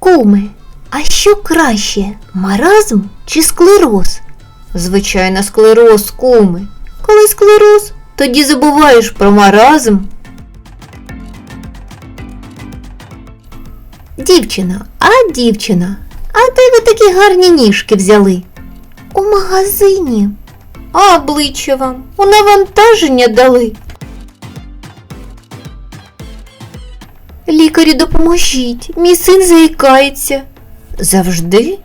Куме, а що краще, маразм чи склероз? Звичайно, склероз, куме. Коли склероз, тоді забуваєш про маразм. Дівчина, а дівчина, а де ви такі гарні ніжки взяли? У магазині. А обличчя вам у навантаження дали. Лікарю допоможіть, мій син заїкається. Завжди?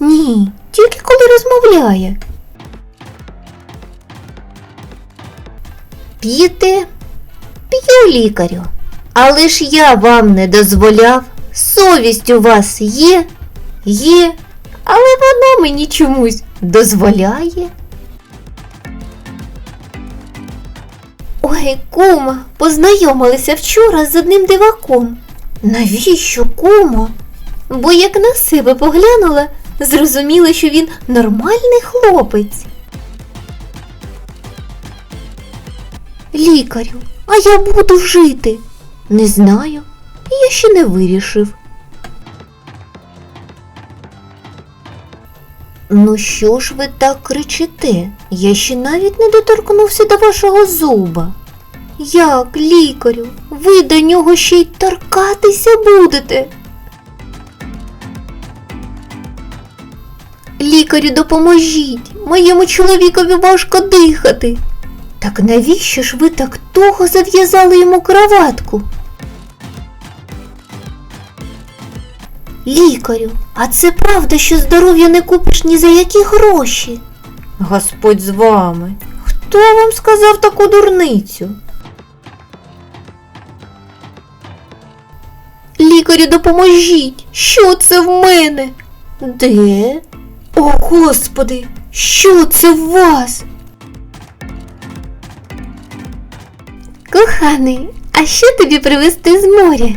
Ні, тільки коли розмовляє. П'єте? П'ю лікарю. Але ж я вам не дозволяв. Совість у вас є? Є, але вона мені чомусь дозволяє. Ой, кума, познайомилися вчора з одним диваком. Навіщо, кумо? Бо як на себе поглянула, зрозуміла, що він нормальний хлопець. Лікарю, а я буду жити. Не знаю, я ще не вирішив. Ну що ж ви так кричите? Я ще навіть не доторкнувся до вашого зуба. Як, лікарю, ви до нього ще й торкатися будете? Лікарю, допоможіть, моєму чоловікові важко дихати. Так навіщо ж ви так туго зав'язали йому краватку? Лікарю, а це правда, що здоров'я не купиш ні за які гроші? Господь з вами. Хто вам сказав таку дурницю? Лікарю, допоможіть! Що це в мене? Де? О, Господи, що це в вас? Коханий, а що тобі привезти з моря?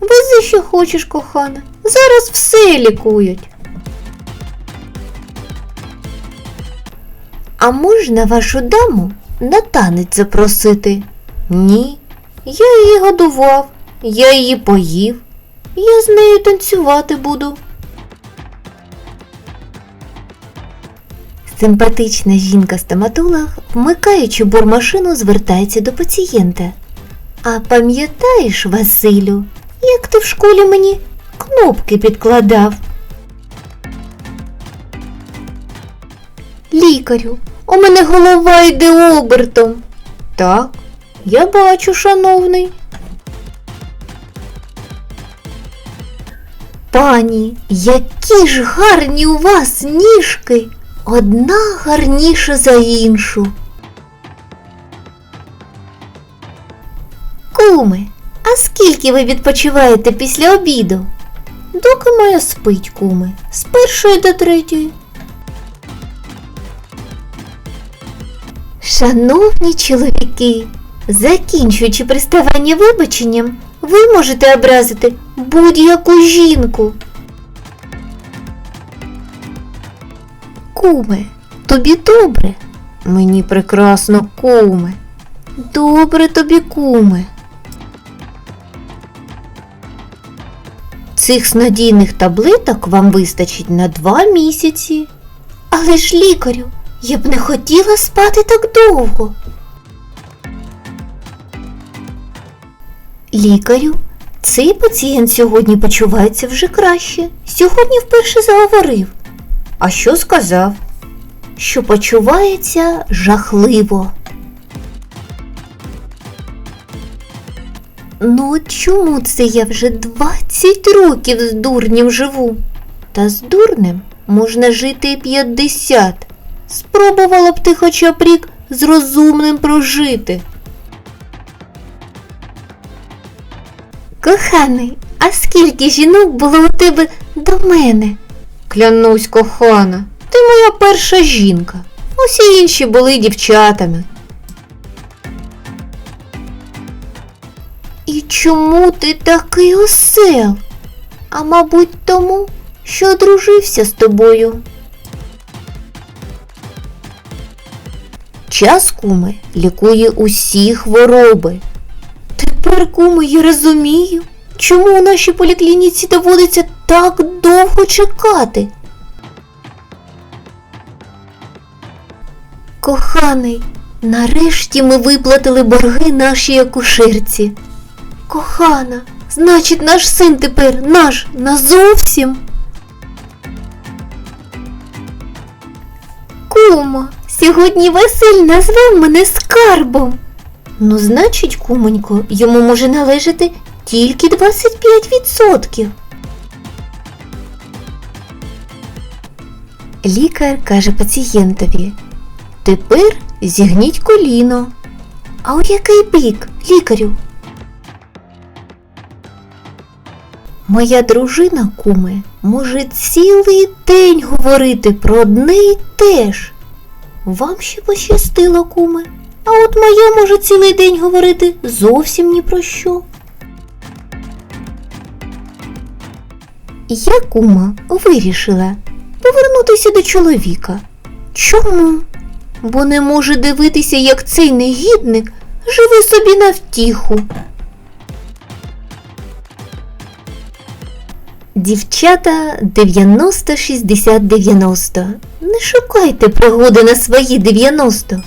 Вези, що хочеш, кохана. Зараз все лікують. А можна вашу даму на танець запросити? Ні. Я її годував, я її поїв. Я з нею танцювати буду. Симпатична жінка-стоматолог, вмикаючи бормашину, звертається до пацієнта. А пам'ятаєш, Василю, як ти в школі мені кнопки підкладав? Лікарю, у мене голова йде обертом. Так, я бачу, шановний. Пані, які ж гарні у вас ніжки! Одна гарніша за іншу. Куми, а скільки ви відпочиваєте після обіду? Доки моя спить, куми, з першої до третьої. Шановні чоловіки, закінчуючи приставання вибаченням, ви можете образити будь-яку жінку. Куме, тобі добре? Мені прекрасно, куме. Добре тобі, куме. Цих снадійних таблеток вам вистачить на два місяці. Але ж лікарю, я б не хотіла спати так довго. Лікарю, цей пацієнт сьогодні почувається вже краще. Сьогодні вперше заговорив. А що сказав? Що почувається жахливо. Ну чому це я вже 20 років з дурнем живу? Та з дурнем можна жити і 50. Спробувала б ти хоча б рік з розумним прожити. Коханий, а скільки жінок було у тебе до мене? Клянусь, кохана, ти моя перша жінка. Усі інші були дівчатами. І чому ти такий осел? А мабуть, тому, що одружився з тобою. Час куми лікує усі хвороби. Тепер, куми, я розумію, чому у нашій поліклініці доводиться так довго чекати? Коханий, нарешті ми виплатили борги нашій акушерці. Кохана, значить наш син тепер наш назовсім. Кумо, сьогодні Василь назвав мене скарбом. Ну, значить, кумонько, йому може належати тільки 25%. Лікар каже пацієнтові: Тепер зігніть коліно. А у який бік, лікарю? Моя дружина, куме, може цілий день говорити про одне й те ж. Вам ще пощастило, куме. А от моя може цілий день говорити зовсім ні про що. Я, кума, вирішила повернутися до чоловіка. Чому? Бо не може дивитися, як цей негідник живе собі на втіху. Дівчата 90-60-90. Не шукайте пригоди на свої 90.